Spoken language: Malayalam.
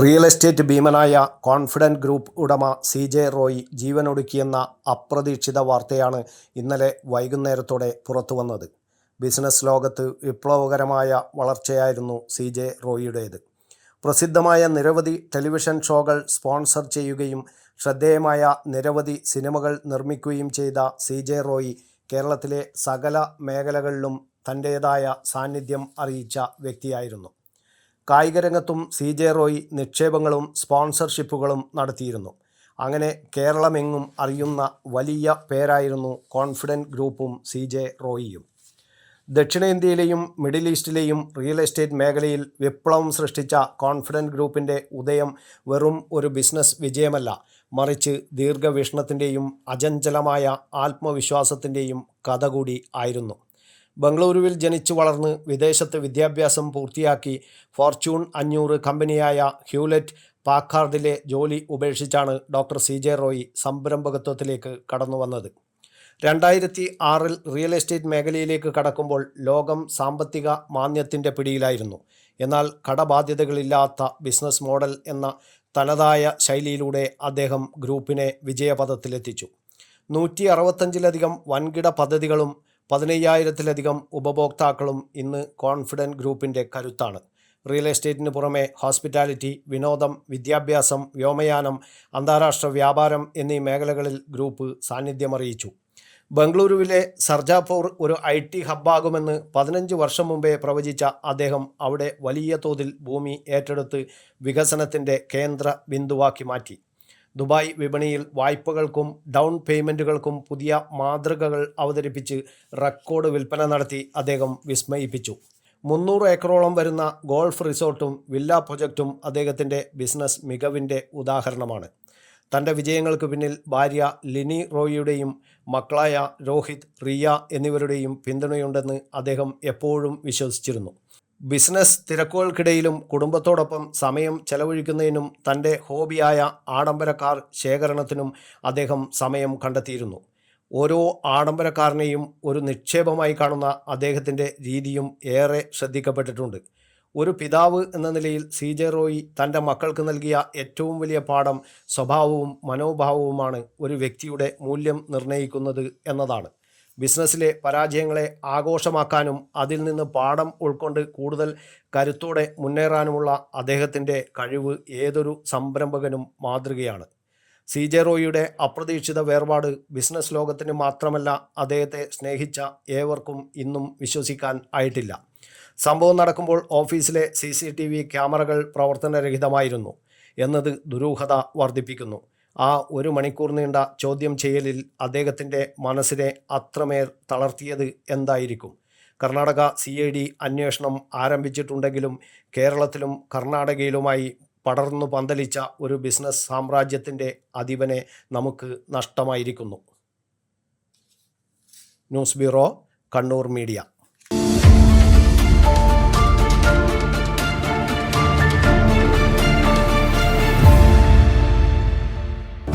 റിയൽ എസ്റ്റേറ്റ് ഭീമനായ കോൺഫിഡന്റ് ഗ്രൂപ്പ് ഉടമ സി ജെ റോയ് ജീവനൊടുക്കിയെന്ന അപ്രതീക്ഷിത വാർത്തയാണ് ഇന്നലെ വൈകുന്നേരത്തോടെ പുറത്തുവന്നത്. ബിസിനസ് ലോകത്ത് വിപ്ലവകരമായ വളർച്ചയായിരുന്നു സി ജെ റോയിയുടേത്. പ്രസിദ്ധമായ നിരവധി ടെലിവിഷൻ ഷോകൾ സ്പോൺസർ ചെയ്യുകയും ശ്രദ്ധേയമായ നിരവധി സിനിമകൾ നിർമ്മിക്കുകയും ചെയ്ത സി ജെ റോയി കേരളത്തിലെ സകല മേഖലകളിലും തന്റേതായ സാന്നിധ്യം അറിയിച്ച വ്യക്തിയായിരുന്നു. കായികരംഗത്തും സി ജെ റോയ് നിക്ഷേപങ്ങളും സ്പോൺസർഷിപ്പുകളും നടത്തിയിരുന്നു. അങ്ങനെ കേരളമെങ്ങും അറിയുന്ന വലിയ പേരായിരുന്നു കോൺഫിഡന്റ് ഗ്രൂപ്പും സി ജെ റോയിയും. ദക്ഷിണേന്ത്യയിലെയും മിഡിൽ ഈസ്റ്റിലെയും റിയൽ എസ്റ്റേറ്റ് മേഖലയിൽ വിപ്ലവം സൃഷ്ടിച്ച കോൺഫിഡന്റ് ഗ്രൂപ്പിന്റെ ഉദയം വെറും ഒരു ബിസിനസ് വിജയമല്ല. മറിച്ച് ദീർഘവീക്ഷണത്തിന്റെയും അചഞ്ചലമായ ആത്മവിശ്വാസത്തിന്റെയും കഥ കൂടി ആയിരുന്നു. ബംഗളൂരുവിൽ ജനിച്ചു വളർന്ന് വിദേശത്ത് വിദ്യാഭ്യാസം പൂർത്തിയാക്കി ഫോർച്യൂൺ അഞ്ഞൂറ് കമ്പനിയായ ഹ്യൂലറ്റ് പാക്കാർഡിലെ ജോലി ഉപേക്ഷിച്ചാണ് ഡോക്ടർ സി ജെ റോയി സംരംഭകത്വത്തിലേക്ക് കടന്നു വന്നത്. രണ്ടായിരത്തി ആറിൽ റിയൽ എസ്റ്റേറ്റ് മേഖലയിലേക്ക് കടക്കുമ്പോൾ ലോകം സാമ്പത്തിക മാന്യത്തിന്റെ പിടിയിലായിരുന്നു. എന്നാൽ കടബാധ്യതകളില്ലാത്ത ബിസിനസ് മോഡൽ എന്ന തനതായ ശൈലിയിലൂടെ അദ്ദേഹം ഗ്രൂപ്പിനെ വിജയപഥത്തിലെത്തിച്ചു. നൂറ്റി അറുപത്തഞ്ചിലധികം വൻകിട പദ്ധതികളും പതിനയ്യായിരത്തിലധികം ഉപഭോക്താക്കളും ഇന്ന് കോൺഫിഡന്റ് ഗ്രൂപ്പിന്റെ കരുത്താണ്. റിയൽ എസ്റ്റേറ്റിന് പുറമെ ഹോസ്പിറ്റാലിറ്റി വിനോദം വിദ്യാഭ്യാസം വ്യോമയാനം അന്താരാഷ്ട്ര വ്യാപാരം എന്നീ മേഖലകളിൽ ഗ്രൂപ്പ് സാന്നിധ്യമറിയിച്ചു. ബംഗളൂരുവിലെ സർജാപൂർ ഒരു ഐ ടി ഹബ്ബാകുമെന്ന് പതിനഞ്ച് വർഷം മുമ്പേ പ്രവചിച്ച അദ്ദേഹം അവിടെ വലിയ തോതിൽ ഭൂമി ഏറ്റെടുത്ത് വികസനത്തിന്റെ കേന്ദ്ര ബിന്ദുവാക്കി മാറ്റി. ദുബായ് വിപണിയിൽ വായ്പകൾക്കും ഡൗൺ പേയ്മെന്റുകൾക്കും പുതിയ മാതൃകകൾ അവതരിപ്പിച്ച് റെക്കോർഡ് വിൽപ്പന നടത്തി അദ്ദേഹം വിസ്മയിപ്പിച്ചു. മുന്നൂറ് ഏക്കറോളം വരുന്ന ഗോൾഫ് റിസോർട്ടും വില്ല പ്രൊജക്റ്റും അദ്ദേഹത്തിന്റെ ബിസിനസ് മികവിന്റെ ഉദാഹരണമാണ്. തന്റെ വിജയങ്ങൾക്ക് പിന്നിൽ ഭാര്യ ലിനി റോയിയുടെയും മക്കളായ രോഹിത് റിയ എന്നിവരുടെയും പിന്തുണയുണ്ടെന്ന് അദ്ദേഹം എപ്പോഴും വിശ്വസിച്ചിരുന്നു. ബിസിനസ് തിരക്കുകൾക്കിടയിലും കുടുംബത്തോടൊപ്പം സമയം ചെലവഴിക്കുന്നതിനും തന്റെ ഹോബിയായ ആഡംബര കാർ ശേഖരണത്തിനും അദ്ദേഹം സമയം കണ്ടെത്തിയിരുന്നു. ഓരോ ആഡംബരക്കാരനെയും ഒരു നിക്ഷേപമായി കാണുന്ന അദ്ദേഹത്തിന്റെ രീതിയും ഏറെ ശ്രദ്ധിക്കപ്പെട്ടിട്ടുണ്ട്. ഒരു പിതാവ് എന്ന നിലയിൽ സി ജെ റോയി തന്റെ മക്കൾക്ക് നൽകിയ ഏറ്റവും വലിയ പാഠം സ്വഭാവവും മനോഭാവവുമാണ് ഒരു വ്യക്തിയുടെ മൂല്യം നിർണയിക്കുന്നത് എന്നതാണ്. ബിസിനസ്സിലെ പരാജയങ്ങളെ ആഘോഷമാക്കാനും അതിൽ നിന്ന് പാഠം ഉൾക്കൊണ്ട് കൂടുതൽ കരുത്തോടെ മുന്നേറാനുമുള്ള അദ്ദേഹത്തിന്റെ കഴിവ് ഏതൊരു സംരംഭകനും മാതൃകയാണ്. സി ജെ റോയിയുടെ അപ്രതീക്ഷിത വേർപാട് ബിസിനസ് ലോകത്തിന് മാത്രമല്ല അദ്ദേഹത്തെ സ്നേഹിച്ച ഏവർക്കും ഇന്നും വിശ്വസിക്കാൻ ആയിട്ടില്ല. സംഭവം നടക്കുമ്പോൾ ഓഫീസിലെ സി സി ടി വി ക്യാമറകൾ പ്രവർത്തനരഹിതമായിരുന്നു. എന്നത് ദുരൂഹത വർദ്ധിപ്പിക്കുന്നു. ആ ഒരു മണിക്കൂർ നീണ്ട ചോദ്യം ചെയ്യലിൽ അദ്ദേഹത്തിന്റെ മനസ്സിനെ അത്രമേൽ തളർത്തിയത് എന്തായിരിക്കും? കർണാടക സി ഐ ഡി അന്വേഷണം ആരംഭിച്ചിട്ടുണ്ടെങ്കിലും കേരളത്തിലും കർണാടകയിലുമായി പടർന്നു പന്തലിച്ച ഒരു ബിസിനസ് സാമ്രാജ്യത്തിന്റെ അധിപനെ നമുക്ക് നഷ്ടമായിരിക്കുന്നു. News bureau Kannur media.